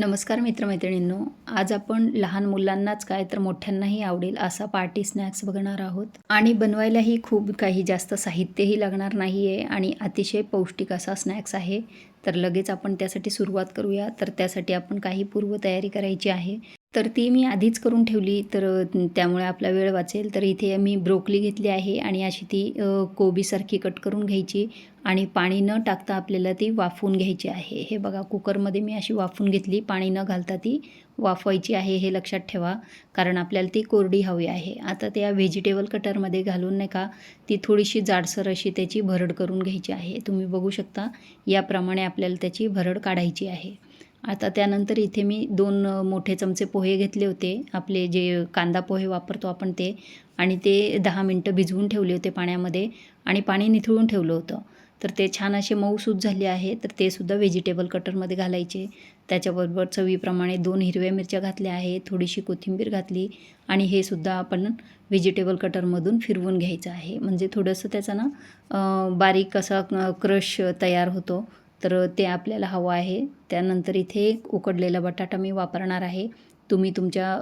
नमस्कार मित्रमैत्रिणींनो आज आपण लहान मुलांनाच काय तर मोठ्यांनाही आवडेल असा पार्टी स्नॅक्स बघणार आहोत. आणि बनवायलाही खूप काही जास्त साहित्यही लागणार नाही आहे आणि अतिशय पौष्टिक असा स्नॅक्स आहे. तर लगेच आपण त्यासाठी सुरुवात करूया. तर त्यासाठी आपण काही पूर्वतयारी करायची आहे. तर ती मी आधीच करून ठेवली. तर त्यामुळे आपला वेळ वाचेल. तर इथे मी ब्रोकली घेतली आहे आणि अशी ती कोबीसारखी कट करून घ्यायची. आणि पाणी न टाकता आपल्याला ती वाफवून घ्यायची आहे. हे बघा कुकरमध्ये मी अशी वाफून घेतली. पाणी न घालता ती वाफवायची आहे हे लक्षात ठेवा कारण आपल्याला ती कोरडी हवी आहे. आता त्या व्हेजिटेबल कटरमध्ये घालून नाही का ती थोडीशी जाडसर अशी त्याची भरड करून घ्यायची आहे. तुम्ही बघू शकता याप्रमाणे आपल्याला त्याची भरड काढायची आहे. आता त्यानंतर इथे मी दोन मोठे चमचे पोहे घेतले होते. आपले जे कांदा पोहे वापरतो आपण ते. आणि ते दहा मिनटं भिजवून ठेवले होते पाण्यामध्ये आणि पाणी निथळून ठेवलं होतं. तर ते छान असे मऊसूत झाले आहे. तर ते सुद्धा व्हेजिटेबल कटरमध्ये घालायचे. त्याच्याबरोबर चवीप्रमाणे दोन हिरव्या मिरच्या घातल्या आहे थोडीशी कोथिंबीर घातली आणि हे सुद्धा आपण व्हेजिटेबल कटरमधून फिरवून घ्यायचं आहे. म्हणजे थोडंसं त्याचा ना बारीक असा क्रश तयार होतो. तर ते आपल्याला हवं आहे. त्यानंतर इथे एक उकडलेला बटाटा मी वापरणार आहे. तुम्ही तुमच्या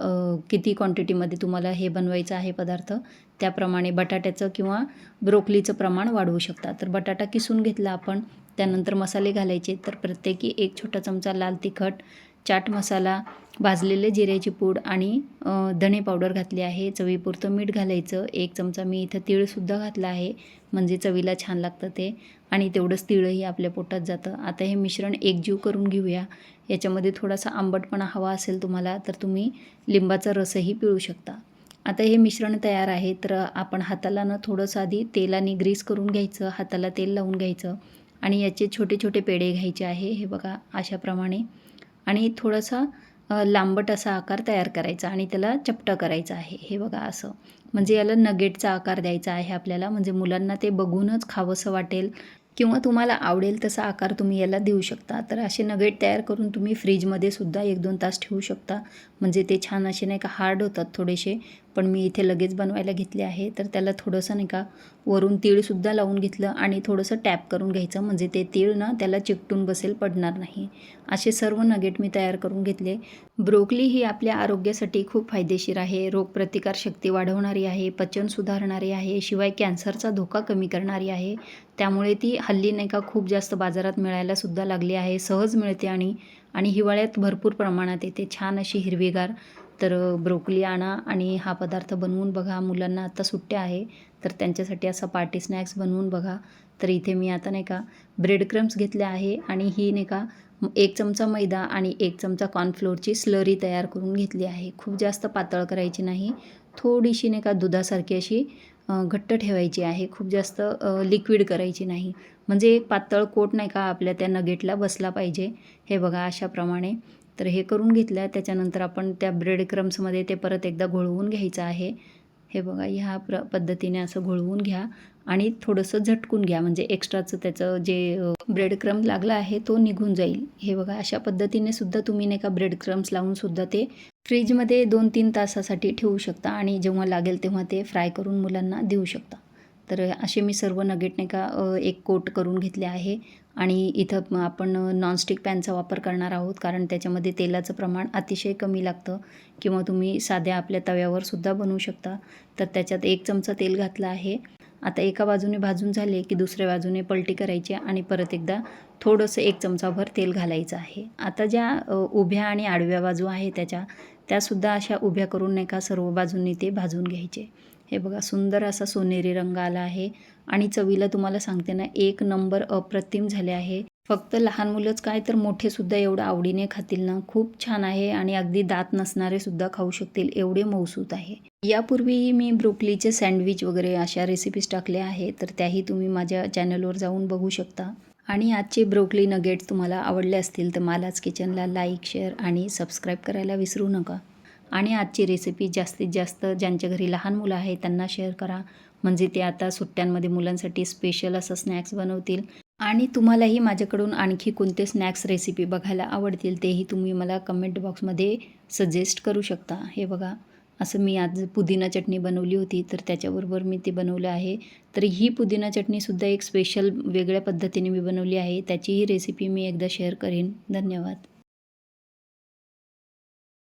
किती क्वांटिटीमध्ये तुम्हाला हे बनवायचं आहे पदार्थ त्याप्रमाणे बटाट्याचं किंवा ब्रोकलीचं प्रमाण वाढवू शकता. तर बटाटा किसून घेतला आपण त्यानंतर मसाले घालायचे तर प्रत्येकी एक छोटा चमचा लाल तिखट चाट मसाला भाजलेले जिऱ्याची पूड आणि धणे पावडर घातली आहे. चवीपुरतं मीठ घालायचं. एक चमचा मी इथं तिळसुद्धा घातला आहे. म्हणजे चवीला छान लागतं ते. आणि तेवढंच तिळही आपल्या पोटात जातं. आता हे मिश्रण एकजीव करून घेऊया. याच्यामध्ये थोडासा आंबटपणा हवा असेल तुम्हाला तर तुम्ही लिंबाचा रसही पिळू शकता. आता हे मिश्रण तयार आहे तर आपण हाताला ना थोडंसं आधी तेलाने ग्रीस करून घ्यायचं. हाताला तेल लावून घ्यायचं. आणि याचे छोटे छोटे पेढे घ्यायचे आहे. हे बघा अशाप्रमाणे आणि थोडासा लांबट असा आकार तयार करायचा आणि त्याला चपटा करायचा आहे. हे बघा असं. म्हणजे याला नगेटचा आकार द्यायचा आहे आपल्याला. म्हणजे मुलांना ते बघूनच खावंसं वाटेल किंवा तुम्हाला आवडेल तसा आकार तुम्ही याला देऊ शकता. तर असे नगेट तयार करून तुम्ही फ्रीजमध्ये सुद्धा एक दोन तास ठेवू शकता. म्हणजे ते छान असे नाही का हार्ड होतात थोडेसे. पण मी इथे लगेच बनवायला घेतले आहे. तर त्याला थोडंसं नाही का वरून तीळसुद्धा लावून घेतलं आणि थोडंसं टॅप करून घ्यायचं. म्हणजे ते तीळ ना त्याला चिकटून बसेल पडणार नाही. असे सर्व नगेट मी तयार करून घेतले. ब्रोकली ही आपल्या आरोग्यासाठी खूप फायदेशीर आहे. रोगप्रतिकारशक्ती वाढवणारी आहे पचन सुधारणारी आहे शिवाय कॅन्सरचा धोका कमी करणारी आहे. त्यामुळे ती हल्ली नाही का खूप जास्त बाजारात मिळायला सुद्धा लागली आहे. सहज मिळते आणि आणि हिवाळ्यात भरपूर प्रमाणात येते. छान अशी हिरवीगार तर ब्रोकली आणा आणि हा पदार्थ बनवून बघा. मुलांना आता सुट्ट्या आहे तर त्यांच्यासाठी असा पार्टी स्नॅक्स बनवून बघा. तर इथे मी आता नाही का ब्रेड क्रम्स घेतले आहे आणि ही नाही का एक चमचा मैदा आणि एक चमचा कॉर्नफ्लोअरची स्लरी तयार करून घेतली आहे. खूप जास्त पातळ करायची नाही. थोडीशी नाही का दुधासारखी अशी घट्ट ठेवायची आहे. खूप जास्त लिक्विड करायची नाही. म्हणजे एक पातळ कोट नाही का आपल्या त्या नगेटला बसला पाहिजे. हे बघा अशाप्रमाणे. तर हे करून घेतलं त्याच्यानंतर आपण त्या ब्रेड क्रम्समध्ये ते परत एकदा घोळवून घ्यायचं आहे. हे बघा ह्या प्र पद्धतीने असं घोळवून घ्या आणि थोडंसं झटकून घ्या. म्हणजे एक्स्ट्राचं त्याचं जे ब्रेड क्रम लागला आहे तो निघून जाईल. हे बघा अशा पद्धतीने सुद्धा तुम्ही नाही का ब्रेड क्रम्स लावून सुद्धा ते फ्रीजमध्ये दोन तीन तासासाठी ठेवू शकता आणि जेव्हा लागेल तेव्हा ते फ्राय करून मुलांना देऊ शकता. तर असे मी सर्व नगेट नाही का एक कोट करून घेतले आहे. आणि इथं आपण नॉनस्टिक पॅनचा वापर करणार आहोत कारण त्याच्यामध्ये तेलाचं प्रमाण अतिशय कमी लागतं. किंवा तुम्ही साध्या आपल्या तव्यावर सुद्धा बनवू शकता. तर त्याच्यात एक चमचा तेल घातलं आहे. आता एका बाजूने भाजून झाले की दुसऱ्या बाजूने पलटी करायची आणि परत एकदा थोडंसं एक चमचाभर तेल घालायचं आहे. आता ज्या उभ्या आणि आडव्या बाजू आहे त्याच्या त्यासुद्धा अशा उभ्या करून नाही का सर्व बाजूंनी ते भाजून घ्यायचे. हे बघा सुंदर असा सोनेरी रंग आला आहे. आणि चवीला तुम्हाला सांगते ना एक नंबर अप्रतिम झाले आहे. फक्त लहान मुलंच काय तर मोठेसुद्धा एवढं आवडीने खातील ना? खूप छान आहे आणि अगदी दात नसणारेसुद्धा खाऊ शकतील एवढे मौसूत आहे. यापूर्वीही मी ब्रोकलीचे सँडविच वगैरे अशा रेसिपीज टाकल्या आहे तर त्याही तुम्ही माझ्या चॅनलवर जाऊन बघू शकता. आणि आजचे ब्रोकली नगेट्स तुम्हाला आवडले असतील तर मालाच किचनला लाईक शेअर आणि सबस्क्राईब करायला विसरू नका. आणि आजची रेसिपी जास्तीत जास्त ज्यांच्या घरी लहान मुलं आहेत त्यांना शेअर करा. म्हणजे ते आता सुट्ट्यांमध्ये मुलांसाठी स्पेशल असं स्नॅक्स बनवतील. आणि तुम्हालाही माझ्याकडून आणखी कोणते स्नॅक्स रेसिपी बघायला आवडतील तेही तुम्ही मला कमेंट बॉक्समध्ये सजेस्ट करू शकता. हे बघा असं मी आज पुदिना चटणी बनवली होती तर त्याच्याबरोबर मी ते बनवलं आहे. तर ही पुदिना चटणीसुद्धा एक स्पेशल वेगळ्या पद्धतीने मी बनवली आहे. त्याचीही रेसिपी मी एकदा शेअर करेन. धन्यवाद.